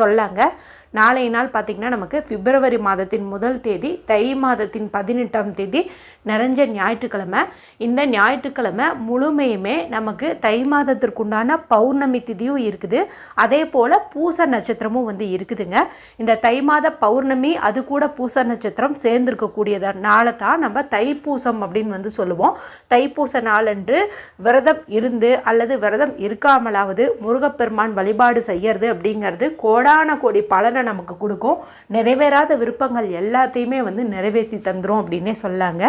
சொல்லாங்க. நாளைய நாள் பார்த்திங்கன்னா நமக்கு பிப்ரவரி மாதத்தின் முதல் தேதி தை மாதத்தின் பதினெட்டாம் தேதி நிறைஞ்ச ஞாயிற்றுக்கிழமை. இந்த ஞாயிற்றுக்கிழமை முழுமையுமே நமக்கு தை மாதத்திற்குண்டான பௌர்ணமி திதியும் இருக்குது. அதே போல் பூச நட்சத்திரமும் வந்து இருக்குதுங்க. இந்த தை மாத பௌர்ணமி அது கூட பூச நட்சத்திரம் சேர்ந்திருக்கக்கூடியத நாளை தான் நம்ம தைப்பூசம் அப்படின்னு வந்து சொல்லுவோம். தைப்பூச நாளன்று விரதம் இருந்து அல்லது விரதம் இருக்காமலாவது முருகப்பெருமான் வழிபாடு செய்யறது அப்படிங்கிறது கோடான கோடி பலனை நமக்கு கொடுக்கும். நிறைவேறாத விருப்பங்கள் எல்லாத்தையுமே வந்து நிறைவேற்றி தந்துரும் அப்படின்னே சொல்லாங்க.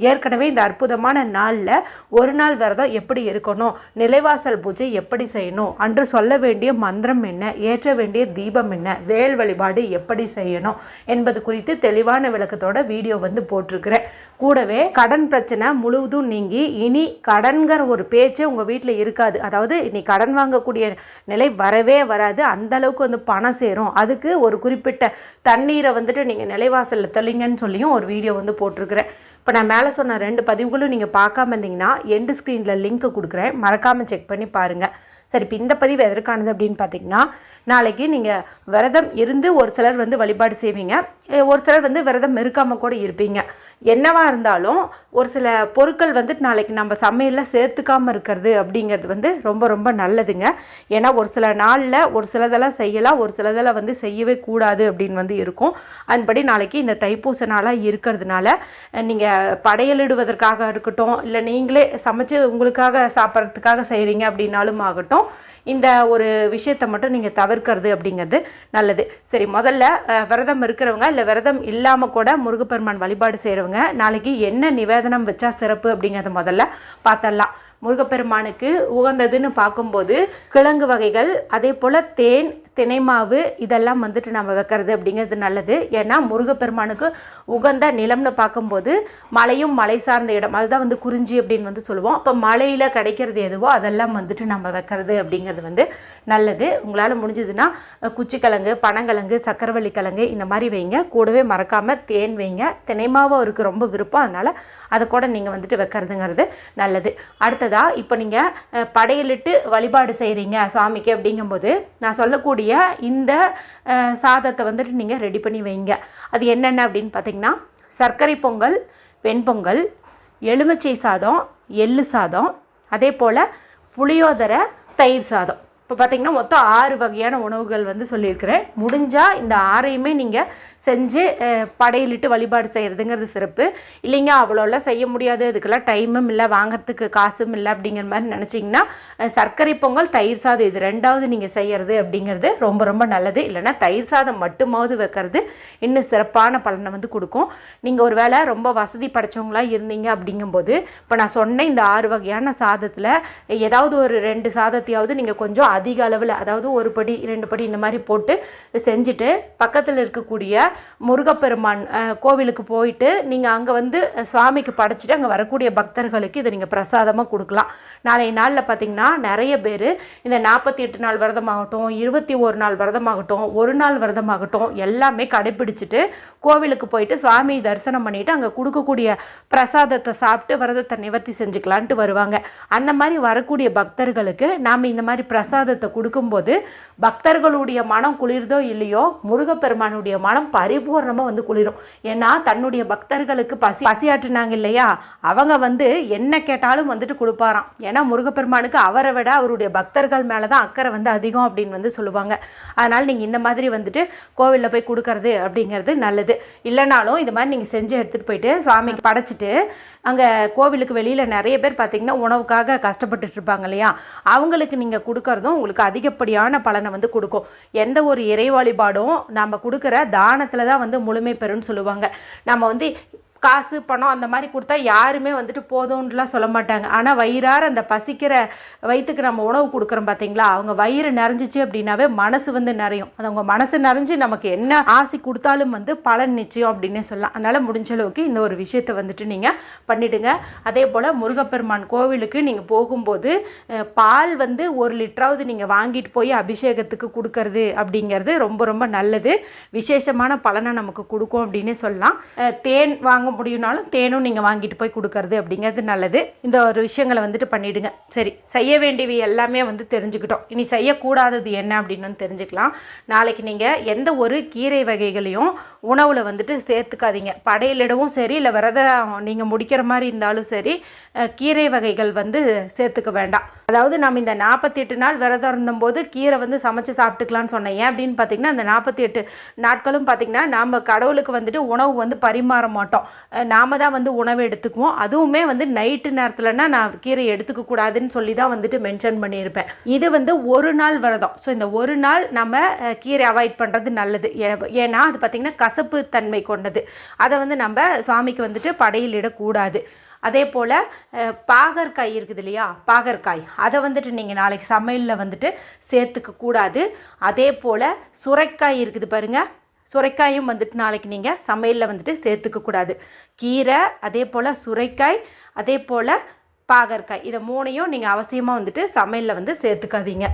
ஏற்கனவே இந்த அற்புதமான நாளில் ஒரு நாள் விரதம் எப்படி இருக்கணும் நிலைவாசல் பூஜை எப்படி செய்யணும் அன்று சொல்ல வேண்டிய மந்திரம் என்ன ஏற்ற வேண்டிய தீபம் என்ன வேல் வழிபாடு எப்படி செய்யணும் என்பது குறித்து தெளிவான விளக்கத்தோட வீடியோ வந்து போட்டிருக்கிறேன். கூடவே கடன் பிரச்சனை முழுவதும் நீங்கி இனி கடன்கிற ஒரு பேச்சே உங்கள் வீட்டில் இருக்காது. அதாவது இனி கடன் வாங்கக்கூடிய நிலை வரவே வராது. அந்த அளவுக்கு வந்து பணம் சேரும். அதுக்கு ஒரு குறிப்பிட்ட தண்ணீரை வந்துட்டு நீங்கள் நிலைவாசலில் தெளிங்கன்னு சொல்லியும் ஒரு வீடியோ வந்து போட்டிருக்கிறேன். இப்போ நான் மேலே சொன்ன ரெண்டு பதிவுகளும் நீங்கள் பார்க்காம இருந்தீங்கன்னா எண்டு ஸ்க்ரீனில் லிங்க் கொடுக்குறேன். மறக்காமல் செக் பண்ணி பாருங்கள் சரி இப்போ இந்த பதிவு எதற்கானது அப்படின்னு பார்த்தீங்கன்னா நாளைக்கு நீங்கள் விரதம் இருந்து ஒரு சிலர் வந்து வழிபாடு செய்வீங்க. ஒரு சிலர் வந்து விரதம் இருக்காமல் கூட இருப்பீங்க. என்னவாக இருந்தாலும் ஒரு சில பொருட்கள் வந்துட்டு நாளைக்கு நம்ம சமையலில் சேர்த்துக்காமல் இருக்கிறது அப்படிங்கிறது வந்து ரொம்ப ரொம்ப நல்லதுங்க. ஏன்னா ஒரு சில நாளில் ஒரு சிலதெல்லாம் செய்யலாம் ஒரு சிலதெல்லாம் வந்து செய்யவே கூடாது அப்படின்னு வந்து இருக்கும். அதன்படி நாளைக்கு இந்த தைப்பூச நாளாக இருக்கிறதுனால நீங்கள் படையலிடுவதற்காக இருக்கட்டும் இல்லை நீங்களே சமைச்சு உங்களுக்காக சாப்பிட்றதுக்காக செய்கிறீங்க அப்படின்னாலும் ஆகட்டும் இந்த ஒரு விஷயத்தை மட்டும் நீங்கள் தவிர்க்கிறது அப்படிங்கிறது நல்லது. சரி முதல்ல விரதம் இருக்கிறவங்க இல்லை விரதம் இல்லாமல் கூட முருகப்பெருமான் வழிபாடு செய்கிறவங்க நாளைக்கு என்ன நிவேதனம் வச்சா சிறப்பு அப்படிங்கிறத முதல்ல பார்த்தரலாம் முருகப்பெருமானுக்கு உகந்ததுன்னு பார்க்கும்போது கிழங்கு வகைகள் அதே போல் தேன் தினைமாவு இதெல்லாம் வந்துட்டு நம்ம வைக்கிறது அப்படிங்கிறது நல்லது. ஏன்னா முருகப்பெருமானுக்கு உகந்த நிலம்னு பார்க்கும்போது மலையும் மலை சார்ந்த இடம். அதுதான் வந்து குறிஞ்சி அப்படின்னு வந்து சொல்லுவோம். அப்போ மலையில் கிடைக்கிறது எதுவோ அதெல்லாம் வந்துட்டு நம்ம வைக்கிறது அப்படிங்கிறது வந்து நல்லது. உங்களால் முடிஞ்சதுன்னா குச்சிக்கிழங்கு பனங்கிழங்கு சக்கரவள்ளி கிழங்கு இந்த மாதிரி வைங்க. கூடவே மறக்காமல் தேன் வைங்க. தினைமாவும் அவருக்கு ரொம்ப விருப்பம். அதனால் அதை கூட நீங்கள் வந்துட்டு வைக்கிறதுங்கிறது நல்லது. அடுத்தது அடுத்ததாக இப்போ நீங்கள் படையலிட்டு வழிபாடு செய்கிறீங்க சுவாமிக்கு அப்படிங்கும்போது நான் சொல்லக்கூடிய இந்த சாதத்தை வந்துட்டு நீங்கள் ரெடி பண்ணி வைங்க. அது என்னென்ன அப்படின்னு பார்த்தீங்கன்னா சர்க்கரை பொங்கல் வெண்பொங்கல் எலுமிச்சை சாதம் எள்ளு சாதம் அதே போல் புளியோதரை தயிர் சாதம். இப்போ பார்த்தீங்கன்னா மொத்தம் ஆறு வகையான உணவுகள் வந்து சொல்லியிருக்கிறேன். முடிஞ்சால் இந்த ஆறையுமே நீங்கள் செஞ்சு படையிலிட்டு வழிபாடு செய்கிறதுங்கிறது சிறப்பு. இல்லைங்க அவ்வளோலாம் செய்ய முடியாது. அதுக்கெல்லாம் டைமும் இல்லை வாங்குறதுக்கு காசும் இல்லை அப்படிங்கிற மாதிரி நினச்சிங்கன்னா சர்க்கரை பொங்கல் தயிர் சாதம் இது ரெண்டாவது நீங்கள் செய்கிறது அப்படிங்கிறது ரொம்ப ரொம்ப நல்லது. இல்லைன்னா தயிர் சாதம் மட்டுமாவது வைக்கிறது இன்னும் சிறப்பான பலனை வந்து கொடுக்கும். நீங்கள் ஒரு வேளை ரொம்ப வசதி படைச்சவங்களா இருந்தீங்க அப்படிங்கும்போது இப்போ நான் சொன்ன இந்த ஆறு வகையான சாதத்தில் ஏதாவது ஒரு ரெண்டு சாதத்தையாவது நீங்கள் கொஞ்சம் அதிக அளவில் அதாவது ஒரு படி ரெண்டு படி இந்த மாதிரி போட்டு செஞ்சுட்டு பக்கத்தில் இருக்கக்கூடிய முருகப்பெருமான் கோவிலுக்கு போயிட்டு நீங்கள் அங்கே வந்து சுவாமிக்கு படைச்சிட்டு அங்கே வரக்கூடிய பக்தர்களுக்கு இதை நீங்கள் பிரசாதமாக கொடுக்கலாம். நாளைய நாளில் பார்த்தீங்கன்னா நிறைய பேர் இந்த நாற்பத்தி எட்டு நாள் விரதமாகட்டும் இருபத்தி ஒரு நாள் விரதமாகட்டும் ஒரு நாள் விரதமாகட்டும் எல்லாமே கடைப்பிடிச்சிட்டு கோவிலுக்கு போயிட்டு சுவாமி தரிசனம் பண்ணிவிட்டு அங்கே கொடுக்கக்கூடிய பிரசாதத்தை சாப்பிட்டு விரதத்தை நிவர்த்தி செஞ்சுக்கலான்ட்டு வருவாங்க. அந்த மாதிரி வரக்கூடிய பக்தர்களுக்கு நாம் இந்த மாதிரி பிரசாதத்தை கொடுக்கும்போது பக்தர்களுடைய மனம் குளிர்தோ இல்லையோ முருகப்பெருமானுடைய மனம் பரிபூர்ணமாக வந்து குளிரும். ஏன்னா தன்னுடைய பக்தர்களுக்கு பசி பசியாற்றினாங்க இல்லையா? அவங்க வந்து என்ன கேட்டாலும் வந்துட்டு கொடுப்பாராம். ஏன்னா முருகப்பெருமானுக்கு அவரை விட அவருடைய பக்தர்கள் மேலே தான் அக்கறை வந்து அதிகம் அப்படின்னு வந்து சொல்லுவாங்க. அதனால் நீங்கள் இந்த மாதிரி வந்துட்டு கோவிலில் போய் கொடுக்கறது அப்படிங்கிறது நல்லது. இல்லைனாலும் இது மாதிரி நீங்கள் செஞ்சு எடுத்துகிட்டு போயிட்டு சுவாமிக்கு படைச்சிட்டு அங்கே கோவிலுக்கு வெளியில் நிறைய பேர் பார்த்திங்கன்னா உணவுக்காக கஷ்டப்பட்டுட்டு இருப்பாங்க இல்லையா? அவங்களுக்கு நீங்கள் கொடுக்கறதும் உங்களுக்கு அதிகப்படியான பலனை வந்து கொடுக்கும். எந்த ஒரு இறை வழிபாடும் நம்ம கொடுக்குற தானத்தில் தான் வந்து முழுமை பெறும்னு சொல்லுவாங்க. நம்ம வந்து காசு பணம் அந்த மாதிரி கொடுத்தா யாருமே வந்துட்டு போதும்ன்னுலாம் சொல்ல மாட்டாங்க. ஆனால் வயிறார அந்த பசிக்கிற வயிற்றுக்கு நம்ம உணவு கொடுக்குறோம் பார்த்தீங்களா அவங்க வயிறு நிறைஞ்சிச்சு அப்படின்னாவே மனசு வந்து நிறையும். அது அவங்க மனசு நிறைஞ்சு நமக்கு என்ன ஆசை கொடுத்தாலும் வந்து பலன் நிச்சயம் அப்படின்னே சொல்லலாம். அதனால் முடிஞ்ச அளவுக்கு இந்த ஒரு விஷயத்தை வந்துட்டு நீங்கள் பண்ணிவிடுங்க அதே போல் முருகப்பெருமான் கோவிலுக்கு நீங்கள் போகும்போது பால் வந்து ஒரு லிட்டராவது நீங்கள் வாங்கிட்டு போய் அபிஷேகத்துக்கு கொடுக்கறது அப்படிங்கிறது ரொம்ப ரொம்ப நல்லது. விசேஷமான பலனை நமக்கு கொடுக்கும் அப்படின்னு சொல்லலாம். தேன் வாங்க முடியும்னாலும் தேனும் நீங்கள் வாங்கிட்டு போய் கொடுக்கறது அப்படிங்கிறது நல்லது. இந்த ஒரு விஷயங்களை வந்துட்டு பண்ணிவிடுங்க சரி செய்ய வேண்டியவை எல்லாமே வந்து தெரிஞ்சுக்கிட்டோம். இனி செய்யக்கூடாதது என்ன அப்படின்னு தெரிஞ்சுக்கலாம். நாளைக்கு நீங்கள் எந்த ஒரு கீரை வகைகளையும் உணவில் வந்துட்டு சேர்த்துக்காதீங்க. படையிலிடவும் சரி இல்லை விரதம் நீங்கள் முடிக்கிற மாதிரி இருந்தாலும் சரி கீரை வகைகள் வந்து சேர்த்துக்க வேண்டாம். அதாவது நம்ம இந்த நாற்பத்தி எட்டு நாள் விரதம் இருந்தபோது கீரை வந்து சமைச்சு சாப்பிட்டுக்கலாம்னு சொன்னேன். ஏன் அப்படின்னு பார்த்தீங்கன்னா அந்த நாற்பத்தி எட்டு நாட்களும் பார்த்தீங்கன்னா நாம் கடவுளுக்கு வந்துட்டு உணவு வந்து பரிமாற மாட்டோம். நாம் நாம தான் வந்து உணவு எடுத்துக்குவோம். அதுவுமே வந்து நைட்டு நேரத்துலனா நான் கீரை எடுத்துக்க கூடாதுன்னு சொல்லி தான் வந்துட்டு மென்ஷன் பண்ணியிருப்பேன். இது வந்து ஒரு நாள் விரதம். ஸோ இந்த ஒரு நாள் நம்ம கீரை அவாய்ட் பண்ணுறது நல்லது. ஏ- ஏன்னா அது பார்த்திங்கன்னா கசப்பு தன்மை கொண்டது. அதை வந்து நம்ம சுவாமிக்கு வந்துட்டு படையிலிடக்கூடாது அதே போல் பாகற்காய் இருக்குது இல்லையா பாகற்காய். அதை வந்துட்டு நீங்கள் நாளைக்கு சமையலில் வந்துட்டு சேர்த்துக்க கூடாது. அதே போல் சுரைக்காய் இருக்குது பாருங்கள் சுரைக்காயும் வந்துட்டு நாளைக்கு நீங்கள் சமையலில் வந்துட்டு சேர்த்துக்க கூடாது. கீரை அதே போல் சுரைக்காய் அதே போல் பாகற்காய். இதை மூணையும் நீங்கள் அவசியமாக வந்துட்டு சமையலில் வந்து சேர்த்துக்காதீங்க.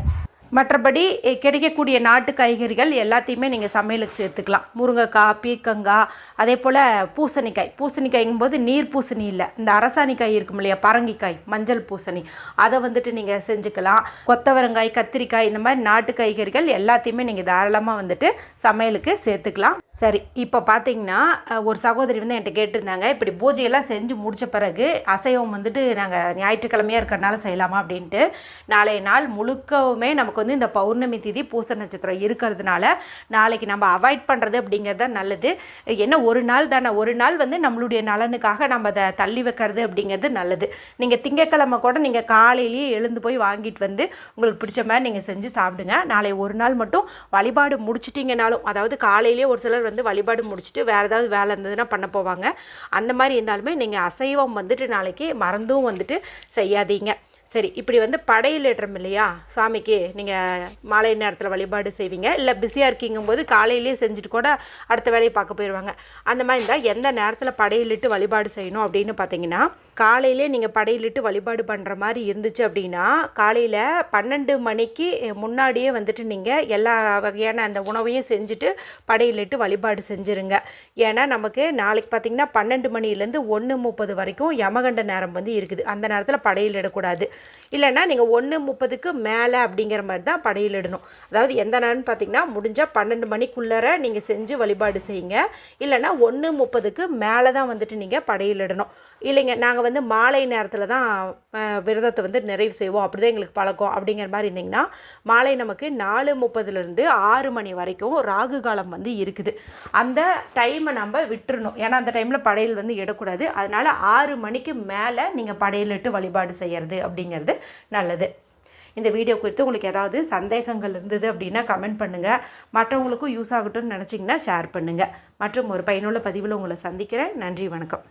மற்றபடி கிடைக்கக்கூடிய நாட்டு காய்கறிகள் எல்லாத்தையுமே நீங்கள் சமையலுக்கு சேர்த்துக்கலாம். முருங்கைக்காய் பீக்கங்காய் அதே போல் பூசணிக்காய். பூசணிக்காய்ங்கும் போது நீர் பூசணி இல்லை. இந்த அரசாணிக்காய் இருக்கும் இல்லையா பரங்கிக்காய் மஞ்சள் பூசணி. அதை வந்துட்டு நீங்கள் செஞ்சுக்கலாம். கொத்தவரங்காய் கத்திரிக்காய் இந்த மாதிரி நாட்டு காய்கறிகள் எல்லாத்தையுமே நீங்கள் தாராளமாக வந்துட்டு சமையலுக்கு சேர்த்துக்கலாம். சரி இப்போ பார்த்தீங்கன்னா ஒரு சகோதரி வந்து என்கிட்ட கேட்டிருந்தாங்க. இப்படி பூஜையெல்லாம் செஞ்சு முடிச்ச பிறகு அசைவம் வந்துட்டு நாங்கள் ஞாயிற்றுக்கிழமையாக இருக்கிறனால செய்யலாமா அப்படின்ட்டு. நாளைய நாள் முழுக்கவுமே நமக்கு வந்து இந்த பௌர்ணமி திதி பூச நட்சத்திரம் இருக்கிறதுனால நாளைக்கு நம்ம அவாய்ட் பண்ணுறது அப்படிங்கிறது தான் நல்லது. என்ன ஒரு நாள் தானே ஒரு நாள் வந்து நம்மளுடைய நலனுக்காக நம்ம அதை தள்ளி வைக்கிறது அப்படிங்கிறது நல்லது. நீங்கள் திங்கக்கிழமை கூட நீங்கள் காலையிலேயே எழுந்து போய் வாங்கிட்டு வந்து உங்களுக்கு பிடிச்ச மாதிரி நீங்கள் செஞ்சு சாப்பிடுங்க. நாளை ஒரு நாள் மட்டும் வழிபாடு முடிச்சிட்டிங்கனாலும் அதாவது காலையிலேயே ஒரு சிலர் வந்து வழிபாடு முடிச்சுட்டு வேறு ஏதாவது வேலை இருந்ததுன்னா பண்ண போவாங்க. அந்த மாதிரி இருந்தாலுமே நீங்கள் அசைவம் வந்துட்டு நாளைக்கு மறந்தும் வந்துட்டு செய்யாதீங்க. சரி இப்படி வந்து படையிலிடுறோம் இல்லையா? சாமிக்கு நீங்கள் மாலை நேரத்தில் வழிபாடு செய்வீங்க. இல்லை பிஸியாக இருக்கீங்கும்போது காலையிலேயே செஞ்சுட்டு கூட அடுத்த வேலையை பார்க்க போயிடுவாங்க அந்த மாதிரி இருந்தால் எந்த நேரத்தில் படையிலிட்டு வழிபாடு செய்யணும் அப்படின்னு பார்த்தீங்கன்னா காலையிலே நீங்கள் படையிலிட்டு வழிபாடு பண்ணுற மாதிரி இருந்துச்சு அப்படின்னா காலையில் பன்னெண்டு மணிக்கு முன்னாடியே வந்துட்டு நீங்கள் எல்லா வகையான அந்த உணவையும் செஞ்சுட்டு படையிலிட்டு வழிபாடு செஞ்சுருங்க. ஏன்னா நமக்கு நாளைக்கு பார்த்தீங்கன்னா பன்னெண்டு மணிலேருந்து ஒன்று முப்பது வரைக்கும் யமகண்ட நேரம் வந்து இருக்குது. அந்த நேரத்தில் படையிலிடக்கூடாது இல்லைன்னா நீங்கள் ஒன்று முப்பதுக்கு மேலே அப்படிங்கிற மாதிரி தான் படையிலிடணும் அதாவது எந்த நேரம்னு பார்த்தீங்கன்னா முடிஞ்சால் பன்னெண்டு மணிக்குள்ளே நீங்கள் செஞ்சு வழிபாடு செய்யுங்க. இல்லைன்னா ஒன்று முப்பதுக்கு மேலே தான் வந்துட்டு நீங்கள் படையிலிடணும் இல்லைங்க நாங்கள் வந்து மாலை நேரத்தில் தான் விரதத்தை வந்து நிறைவு செய்வோம். அப்படி தான் எங்களுக்கு பழக்கம். அப்படிங்கிற மாதிரி இருந்தீங்கன்னா மாலை நமக்கு நாலு முப்பதுலேருந்து ஆறு மணி வரைக்கும் ராகு காலம் வந்து இருக்குது. அந்த டைமை நம்ம விட்டுறணும். ஏன்னா அந்த டைமில் படையல் வந்து இடக்கூடாது. அதனால் ஆறு மணிக்கு மேலே நீங்கள் படையலிட்டு வழிபாடு செய்கிறது அப்படிங்கிறது நல்லது. இந்த வீடியோ குறித்து உங்களுக்கு ஏதாவது சந்தேகங்கள் இருந்தது அப்படின்னா கமெண்ட் பண்ணுங்கள் மற்றவங்களுக்கும் யூஸ் ஆகட்டும்னு நினச்சிங்கன்னா ஷேர் பண்ணுங்கள் மற்றும் ஒரு பயனுள்ள பதிவில் உங்களை சந்திக்கிறேன். நன்றி வணக்கம்.